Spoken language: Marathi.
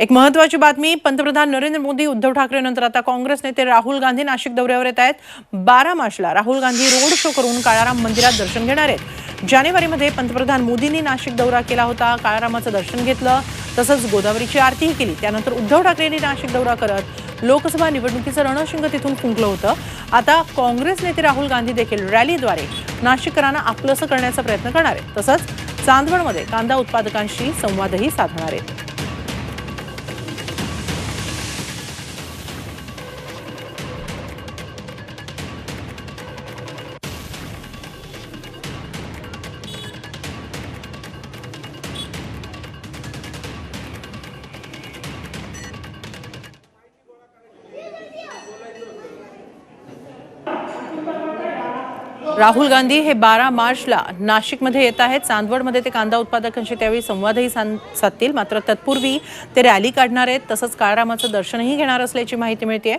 एक महत्वाची बातमी पंतप्रधान नरेंद्र मोदी उद्धव ठाकरे नंतर आता काँग्रेस नेते राहुल गांधी नाशिक दौऱ्यावर येत आहेत. बारा मार्चला राहुल गांधी रोड शो करून काळाराम मंदिरात दर्शन घेणार आहेत. जानेवारीमध्ये पंतप्रधान मोदींनी नाशिक दौरा केला होता. काळारामाचं दर्शन घेतलं तसंच गोदावरीची आरतीही केली. त्यानंतर उद्धव ठाकरेंनी नाशिक दौरा करत लोकसभा निवडणुकीचं रणशिंग तिथून फुंकलं होतं. आता काँग्रेस नेते राहुल गांधी देखील रॅलीद्वारे नाशिककरांना आपलंसं करण्याचा प्रयत्न करणार आहेत. तसंच चांदवडमध्ये कांदा उत्पादकांशी संवादही साधणार आहेत. राहुल गांधी हे बारा मार्चला नाशिकमध्ये येत आहेत. चांदवडमध्ये ते कांदा उत्पादकांशी त्यावेळी संवादही साधतील. मात्र तत्पूर्वी ते रॅली काढणार आहेत. तसंच काळरामाचं दर्शनही घेणार असल्याची माहिती मिळते